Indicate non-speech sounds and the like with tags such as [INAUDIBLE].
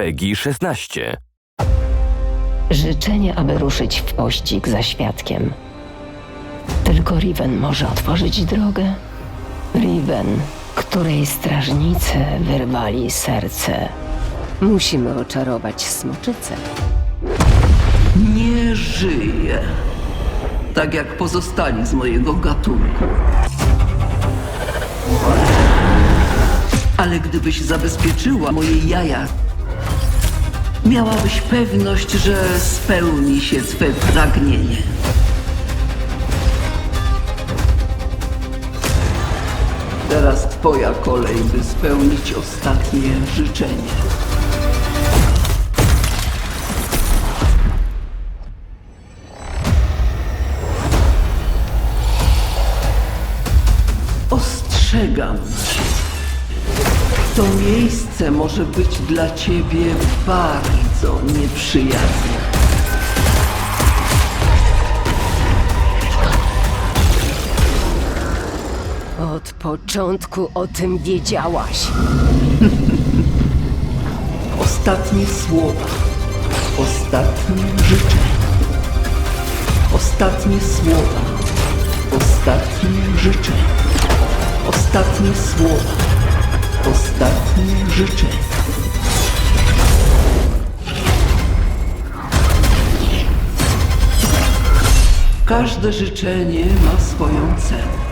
PEGI 16. Życzenie, aby ruszyć w pościg za świadkiem. Tylko Riven może otworzyć drogę. Riven, której strażnicy wyrwali serce. Musimy oczarować smoczycę. Nie żyję. Tak jak pozostali z mojego gatunku. Ale gdybyś zabezpieczyła moje jaja, miałabyś pewność, że spełni się twe pragnienie. Teraz twoja kolej, by spełnić ostatnie życzenie. Ostrzegam cię. To miejsce może być dla ciebie bardzo nieprzyjazne. Od początku o tym wiedziałaś. [LAUGHS] Ostatnie słowa. Ostatnie życzenie. Ostatnie słowa. Ostatnie życzenie. Ostatnie słowa. Ostatnie życzenie. Każde życzenie ma swoją cenę.